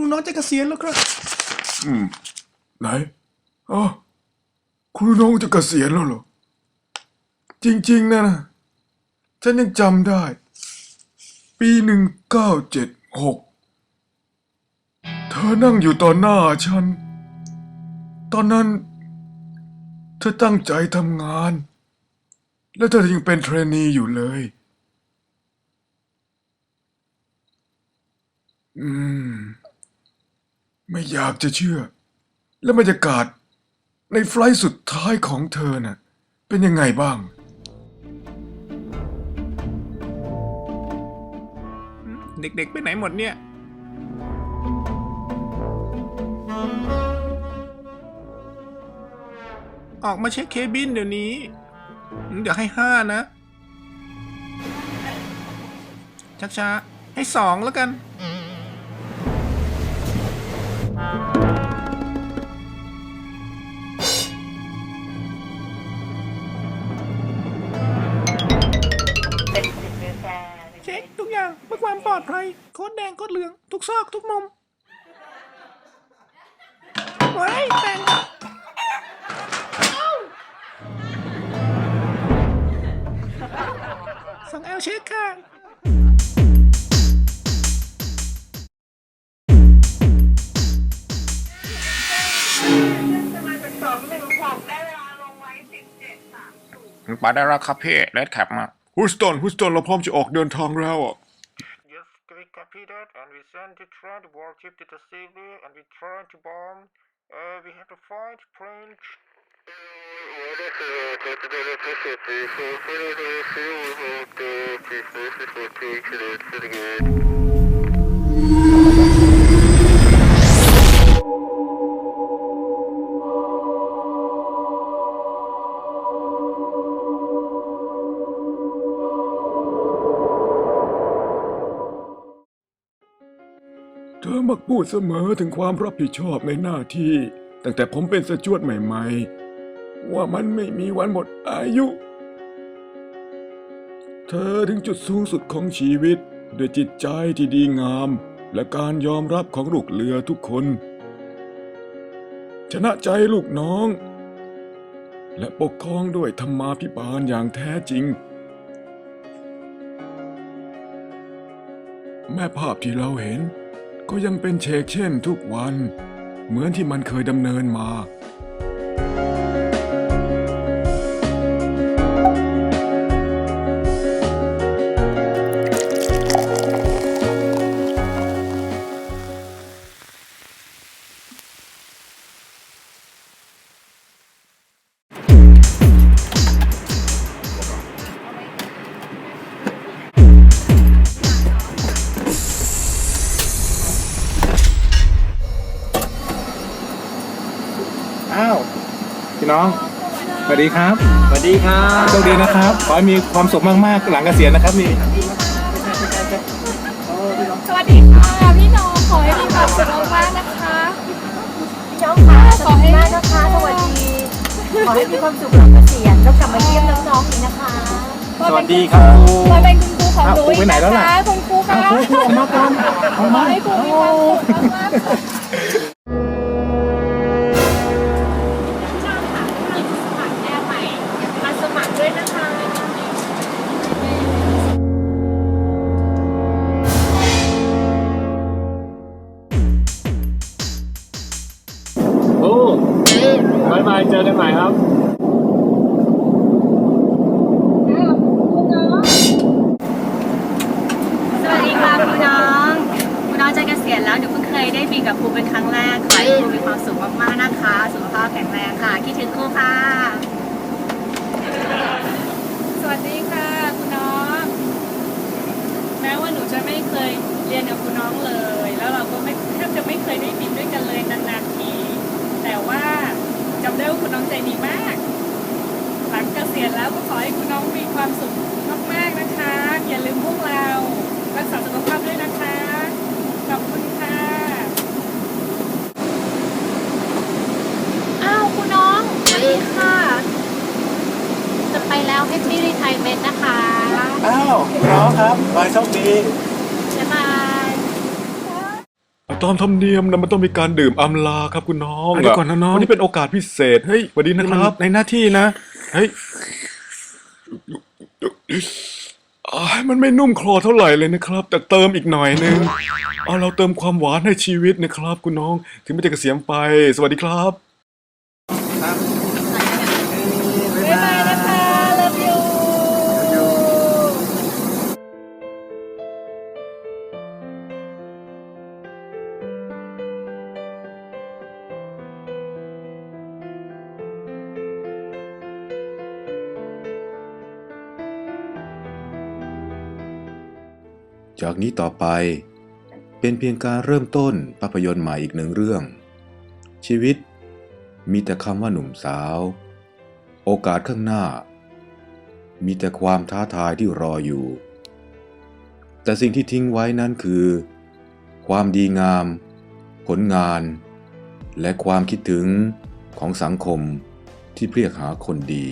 ครูน้องจะเกษียณแล้วครับ อืม ไหนอ๋อครูน้องจะเกษียณแล้วเหรอ จริง ๆนะนะ ฉันยังจำได้ ปีหนึ่งเก้าเจ็ดหกเธอนั่งอยู่ต่อหน้าฉัน ตอนนั้น เธอตั้งใจทำงาน และเธอยังเป็นเทรนนีอยู่เลย อืม ไม่อยากจะเชื่อ แล้วบรรยากาศ ในไฟล์สุดท้ายของเธอน่ะเป็นยังไงบ้าง เด็กๆ ไปไหนหมดเนี่ย ออกมาเช็คเคบินเดี๋ยวนี้ เดี๋ยวให้ห้านะช้าๆให้สองแล้วกัน ปลอดภัยโค้ดแดงโค้ดเหลือง ทุกซอกทุกมุมไว้แต่งสั่งแอลเช็คค่ะไปได้แล้วครับพี่เลดแคปมาฮูสตันฮูสตันเราพร้อมจะออกเดินทางแล้วอะ captured and we sent a to warship to the city and we tried to bomb. Uh, we had to fight Prince. Mm, เธอมักพูดเสมอถึงความรับผิดชอบในหน้าที่ ตั้งแต่ผมเป็นสจวดใหม่ๆ ว่ามันไม่มีวันหมดอายุ เธอถึงจุดสูงสุดของชีวิต ด้วยจิตใจที่ดีงาม และการยอมรับของลูกเรือทุกคน ชนะใจลูกน้อง และปกครองด้วยธรรมาภิบาลอย่างแท้จริง แม่ภาพที่เราเห็น ก็ยังเป็นเชกเช่นทุกวัน เหมือนที่มันเคยดำเนินมา น้องสวัสดีครับสวัสดีครับโชคดีนะครับขอให้มีความสุขมากๆหลังเกษียณนะครับนี่สวัสดีค่ะพี่น้องขอให้มีความสุขมากๆนะคะพี่น้องค่ะสวัสดีมากนะคะสวัสดีขอให้มีความสุขหลังเกษียณแล้วกลับมาเยี่ยมน้องๆอีกนะคะสวัสดีครับครูมาเป็นคุณครูของหนูอ้าวครูอีไปกไหนนะแล้วล่ะคะคุณครูคะครูครูออกมาก่อนออกขอมาให้ครูมีความสุขมากๆ บายบาย เจอกันใหม่ครับสวัสดีค่ะคุณน้องคุณน้องจะเกษียณแล้วเดี๋ยวเพิ่งเคยได้บินกับครูเป็นครั้งแรกขอให้ครูมีความสุขมากๆนะคะ สุขภาพแข็งแรงค่ะ คิดถึงครูค่ะ สวัสดีค่ะคุณน้อง แม้ว่าหนูจะไม่เคยเรียนกับคุณน้องเลย แล้วเราก็ไม่แทบจะไม่เคยได้บินด้วยกันเลยนานๆที แต่ว่าจำได้ ว่าคุณน้องใจดีมาก หลังเกษียณแล้วก็ขอให้คุณน้องมีความสุขมากๆนะคะ อย่าลืมพวกเรารักษาสุขภาพด้วยนะคะขอบคุณค่ะอ้าวคุณน้องสวัสดีค่ะ จะไปแล้วแฮปปี้รีไทเมนต์นะคะ อ้าวน้องครับขอให้โชคดีบ๊ายบายอา ตามธรรมเนียมนะมันต้องมีการดื่มอำลาครับคุณน้องเดี๋ยวก่อนนะน้อง วันนี้เป็นโอกาสพิเศษเฮ้ยสวัสดีนะครับในหน้าที่นะ เฮ้ยอ่ามันไม่นุ่มคลอเท่าไหร่เลยนะครับ แต่เติมอีกหน่อยนึงเอาเราเติมความหวานให้ชีวิตนะครับ คุณน้อง ถึงไม่จะเกษียณไป สวัสดีครับบ๊ จากนี้ต่อไป เป็นเพียงการเริ่มต้นภาพยนตร์ใหม่อีกหนึ่งเรื่อง ชีวิต มีแต่คำว่าหนุ่มสาว โอกาสข้างหน้า มีแต่ความท้าทายที่รออยู่ แต่สิ่งที่ทิ้งไว้นั้นคือ ความดีงาม ผลงาน และความคิดถึงของสังคมที่เรียกหาคนดี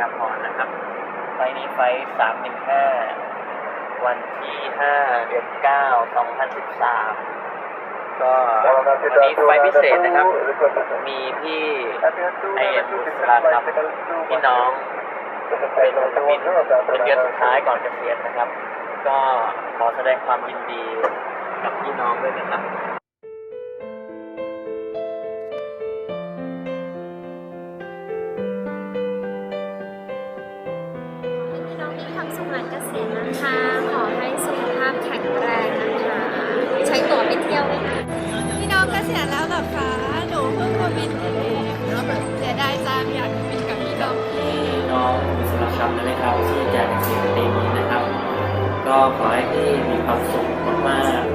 ยาพรนะครับ ไฟนี้ไฟสามหนึ่งห้าวันที่ห้าเดือนเก้าสองพันสิบสามก็วันนี้ไฟพิเศษนะครับ มีพี่ไอเอ็มบุษราครับพี่น้องเป็นบินเป็นเดือนสุดท้ายก่อนเกษียณนะครับ ก็ขอแสดงความยินดีกับพี่น้องด้วยนะครับ รอคะหนูเพิ่งมาบินเองเสียดายจังอยากบินกับพี่ดองพี่น้องสุรคำนะครับที่จกเกษียณปีนี้นะครับ ก็ขอให้พี่มีความสุขมาก